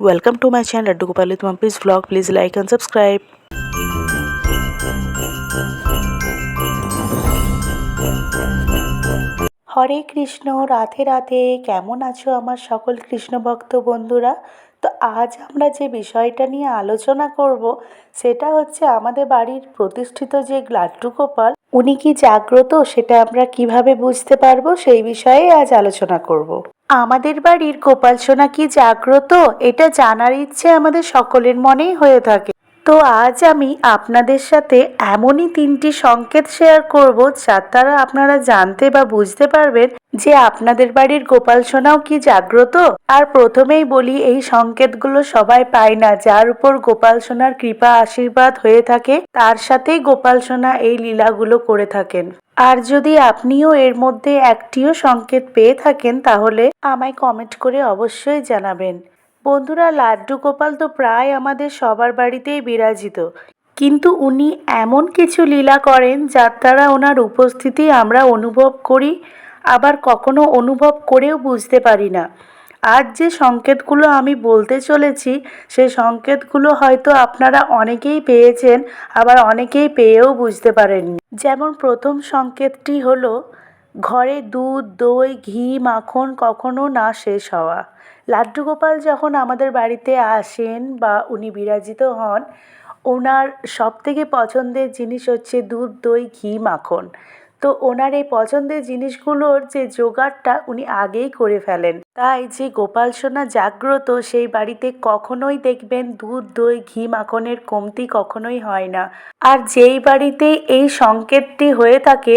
To my channel Laddu Gopal with Mumpy's vlog. Please like and subscribe. হরে কৃষ্ণ, রাধে রাধে কেমন আছো আমার সকল কৃষ্ণ ভক্ত বন্ধুরা তো আজ আমরা যে বিষয়টা নিয়ে আলোচনা করব, সেটা হচ্ছে আমাদের বাড়ির প্রতিষ্ঠিত যে লাড্ডু গোপাল, উনি কি জাগ্রত সেটা আমরা কীভাবে বুঝতে পারব, সেই বিষয়ে আজ আলোচনা করব আমাদের বাড়ির গোপাল সোনা কি জাগ্রত? এটা জানার ইচ্ছে আমাদের সকলের মনেই হয়ে থাকে। তো আজ আমি আপনাদের সাথে এমনই তিনটি সংকেত শেয়ার করব যার দ্বারা আপনারা জানতে বা বুঝতে পারবেন যে আপনাদের বাড়ির গোপাল সোনাও কি জাগ্রত? আর প্রথমেই বলি, এই সংকেতগুলো সবাই পায় না। যার উপর গোপাল সোনার কৃপা আশীর্বাদ হয়ে থাকে, তার সাথেই গোপাল সোনা এই লীলাগুলো করে থাকেন। আর যদি আপনিও এর মধ্যে একটিও সংকেত পেয়ে থাকেন, তাহলে আমায় কমেন্ট করে অবশ্যই জানাবেন। বন্ধুরা, লাড্ডু গোপাল তো প্রায় আমাদের সবার বাড়িতেই বিরাজিত। কিন্তু উনি এমন কিছু লীলা করেন যার দ্বারা ওনার উপস্থিতি আমরা অনুভব করি, আবার কখনো অনুভব করেও বুঝতে পারি না। আজ যে সংকেতগুলো আমি বলতে চলেছি সেই সংকেতগুলো হয়তো আপনারা অনেকেই পেয়েছেন, আবার অনেকেই পেয়েও বুঝতে পারেননি। যেমন প্রথম সংকেতটি হলো, ঘরে দুধ, দই, ঘি, মাখন কখনো না শেষ হওয়া। লাড্ডু গোপাল যখন আমাদের বাড়িতে আসেন বা উনি বিরাজিত হন, ওনার সবথেকে পছন্দের জিনিস হচ্ছে দুধ, দই, ঘি, মাখন। তো ওনার এই পছন্দের জিনিসগুলোর যে জোগাড়টা উনি আগেই করে ফেলেন। তাই যে গোপাল সোনা জাগ্রত, সেই বাড়িতে কখনোই দেখবেন দুধ, দই, ঘি, মাখনের কমতি কখনোই হয় না। আর যেই বাড়িতে এই সংকেতটি হয়ে থাকে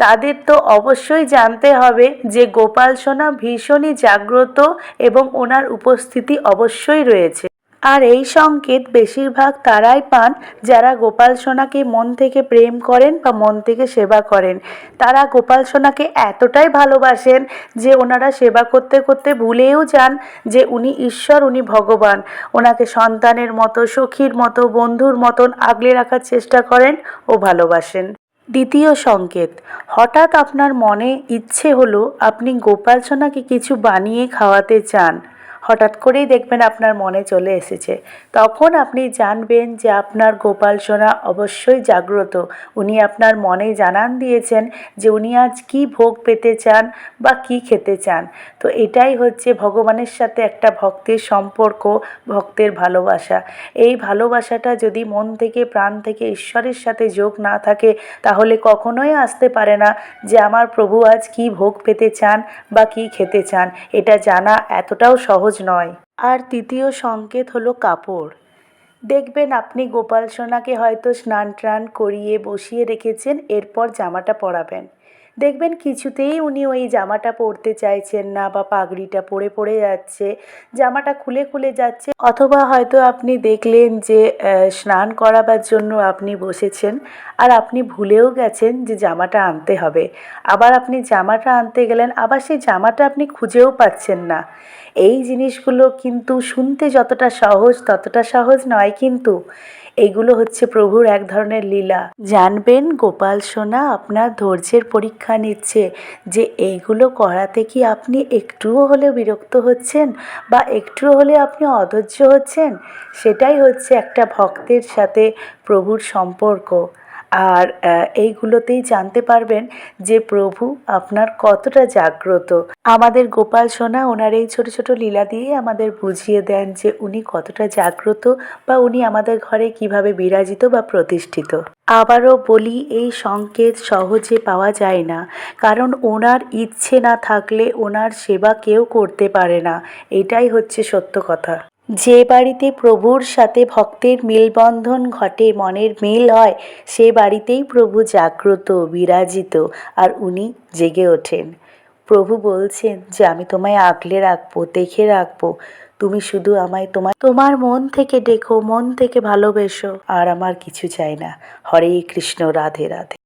তাদের তো অবশ্যই জানতে হবে যে গোপাল সোনা ভীষণই জাগ্রত এবং ওনার উপস্থিতি অবশ্যই রয়েছে। আর এই সংকেত বেশিরভাগ তারাই পান যারা গোপাল সোনাকে মন থেকে প্রেম করেন বা মন থেকে সেবা করেন। তারা গোপাল সোনাকে এতটাই ভালোবাসেন যে ওনারা সেবা করতে করতে ভুলেও যান যে উনি ঈশ্বর, উনি ভগবান। ওনাকে সন্তানের মতো, সখীর মতো, বন্ধুর মতন আগলে রাখার চেষ্টা করেন ও ভালোবাসেন। দ্বিতীয় সংকেত হঠাৎ আপনার মনে ইচ্ছে হলো আপনি গোপাল সোনাকে কিছু বানিয়ে খাওয়াতে চান। হঠাৎ করেই দেখবেন আপনার মনে চলে এসেছে। তখন আপনি জানবেন যে আপনার গোপাল সোনা অবশ্যই জাগ্রত। উনি আপনার মনে জানান দিয়েছেন যে উনি আজ কি ভোগ পেতে চান বা কি খেতে চান। তো এটাই হচ্ছে ভগবানের সাথে একটা ভক্তের সম্পর্ক, ভক্তের ভালোবাসা। এই ভালোবাসাটা যদি মন থেকে, প্রাণ থেকে, ঈশ্বরের সাথে যোগ না থাকে, তাহলে কখনোই আসতে পারে না যে আমার প্রভু আজ কি ভোগ পেতে চান বা কি খেতে চান। এটা জানা এতটাও সহজ নয়। আর তৃতীয় সংকেত হলো কাপড়। দেখবেন আপনি গোপাল সোনাকে হয়তো স্নান টান করিয়ে বসিয়ে রেখেছেন, এরপর জামাটা পরাবেন। দেখবেন কিছুতেই উনি ওই জামাটা পরতে চাইছেন না বা পাগড়িটা পরে পড়ে যাচ্ছে, জামাটা খুলে খুলে যাচ্ছে। অথবা হয়তো আপনি দেখলেন যে স্নান করাবার জন্য আপনি বসেছেন আর আপনি ভুলেও গেছেন যে জামাটা আনতে হবে। আবার আপনি জামাটা আনতে গেলেন, আবার সেই জামাটা আপনি খুঁজেও পাচ্ছেন না। এই জিনিসগুলো কিন্তু শুনতে যতটা সহজ ততটা সহজ নয় কিন্তু এগুলো হচ্ছে প্রভুর এক ধরনের লীলা। জানবেন গোপাল সোনা আপনার ধৈর্যের পরীক্ষা নিচ্ছে যে এইগুলো করাতে কি আপনি একটুও হলে বিরক্ত হচ্ছেন বা একটুও হলে আপনি অধৈর্য হচ্ছেন? সেটাই হচ্ছে একটা ভক্তের সাথে প্রভুর সম্পর্ক। আর এইগুলোতেই জানতে পারবেন যে প্রভু আপনার কতটা জাগ্রত। আমাদের গোপাল সোনা ওনার এই ছোট ছোট লীলা দিয়ে আমাদের বুঝিয়ে দেন যে উনি কতটা জাগ্রত বা উনি আমাদের ঘরে কীভাবে বিরাজিত বা প্রতিষ্ঠিত। আবারও বলি, এই সংকেত সহজে পাওয়া যায় না। কারণ ওনার ইচ্ছে না থাকলে ওনার সেবা কেউ করতে পারে না। এটাই হচ্ছে সত্য কথা। যে বাড়িতে প্রভুর সাথে ভক্তের মেলবন্ধন ঘটে, মনের মিল হয়, সে বাড়িতেই প্রভু জাগ্রত, বিরাজিত, আর উনি জেগে ওঠেন। প্রভু বলছেন যে, আমি তোমায় আগলে রাখব, দেখে রাখব। তুমি শুধু আমায় তোমার তোমার মন থেকে ডেকো, মন থেকে ভালোবেসো, আর আমার কিছু চাই না। হরে কৃষ্ণ, রাধে রাধে।